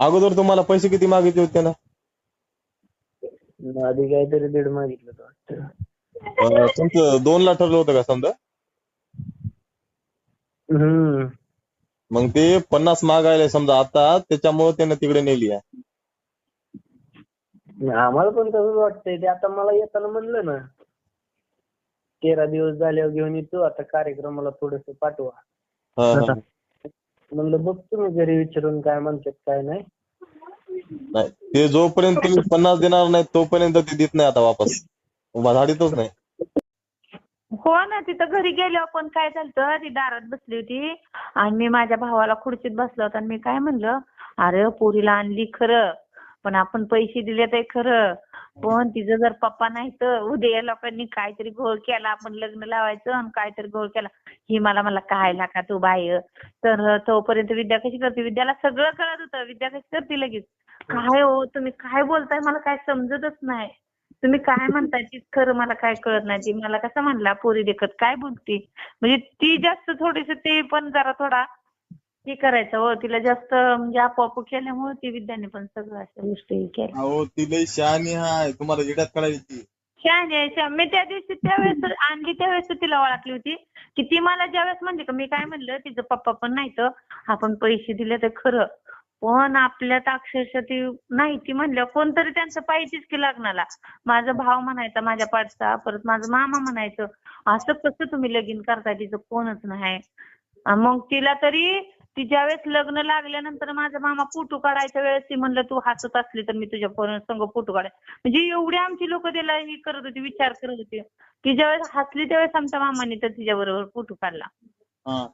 अगोदर तुम्हाला पैसे किती मागितले होते ना आधी काहीतरी दीड मागितलं होतं वाटतं. अं, तुमचं दोन ला ठरलं होतं का समजा? हम्म. मग ते पन्नास मागायला समजा आता त्याच्यामुळे त्यानं तिकडे नेली आहे. आम्हाला पण तसंच वाटतंय. ते आता मला येताना म्हणलं ना तेरा दिवस झाल्यावर घेऊन येतो आता कार्यक्रमाला थोडस पाठवा. हा, हा. म्हणलं बघ तुम्ही घरी विचारून काय म्हणतात काय नाही. नाही ते जोपर्यंत तुम्ही पन्नास देणार नाही तोपर्यंत ते देत नाही आता वापस. धाडीतच नाही. हो ना तिथं घरी गेल्यावर पण काय झालं ती दारात बसली होती आणि मी माझ्या भावाला खुर्चीत बसला होता आणि मी काय म्हणलं अरे पोरीला आणली खरं पण आपण पैसे दिले ते खरं. पण तिचं जर पप्पा नाही तर उद्या या लोकांनी काहीतरी घोळ केला आपण लग्न लावायचं आणि काहीतरी घोळ केला. ही मला मला काय का तू बाय तर तोपर्यंत विद्या कशी करते? विद्याला सगळं कळत होतं. विद्या कशी करते लगेच? काय हो तुम्ही काय बोलताय? मला काय समजतच नाही. तुम्ही काय म्हणताय? ती खरं मला काय कळत नाही. ती मला कसं म्हणला पोरी देखत काय बोलती? म्हणजे ती जास्त थोडीशी ते पण जरा थोडा हे करायचं. हो तिला जास्त म्हणजे आपोआप केल्यामुळे ती विद्याने पण सगळं अशा गोष्टी केल्या. अहो ती लई शहाणी हाय. तुम्हाला येड्यात काढायची छान आहे छान. मी त्या दिवशी त्यावेळेस आणली त्यावेळेस तिला ओळखली होती. की ती मला ज्यावेळेस म्हणली का मी काय म्हणलं तिचं पप्पा पण नाही तर आपण पैसे दिले तर खरं. पण आपल्यात अक्षरशः ती नाही. ती म्हणल्या कोणतरी त्यांचं पाहिजेच की लग्नाला. माझा भाव म्हणायचा माझ्या पाठचा परत माझा मामा म्हणायचं. असं कसं तुम्ही लगीन करताय? तिचं कोणच नाही. मग तिला तरी ती ज्यावेळेस लग्न लागल्यानंतर माझा मामा फोटो काढायच्या वेळेस ती म्हणलं तू हसत असली तर मी तुझ्या पोरां संग फोटो काढाय म्हणजे एवढी आमची लोक तिला ही करत होती विचार करत होती की ज्यावेळेस हसली त्यावेळेस आमच्या मामाने तर तिच्या बरोबर फोटो काढला. हा.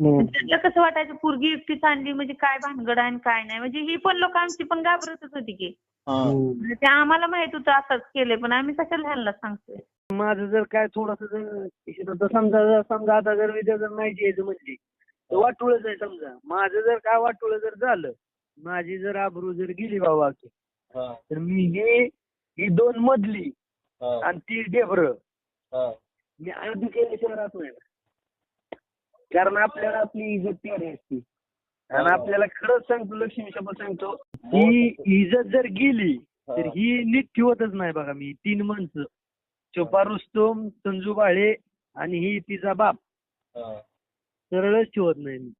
त्याला कसं वाटायचं पोरगी एकटीच आणली म्हणजे काय भानगड आहे आणि काय नाही. म्हणजे ही पण लोक आमची पण घाबरतच होती की. ते आम्हाला माहीत होतं असंच केलंय पण आम्ही कशाला ह्यांना सांगतोय? माझं जर काय थोडस जर समजा जर समजा आता जर विद्या जर नाही द्यायचं म्हणजे तर वाटोळच आहे समजा. माझं जर काय वाटोळं जर झालं माझी जर आबरू जर गेली बाबा की, हा. तर मी हे ही दोन मधली हा. आणि ती डेबर. हा. मी आधी केल्याशिवाय राहत नाही. कारण आपल्याला आपली इज्जत प्यारी असते. आणि आपल्याला खरंच सांगतो लक्ष्मी शपथ सांगतो ही इज्जत जर गेली तर ही नीट ठेवतच नाही बघा मी तीन माणसं. चोपा रुस्तोम संजू बाळे आणि ही तिचा बाप. हा. सरळच ठेवत नाही मी.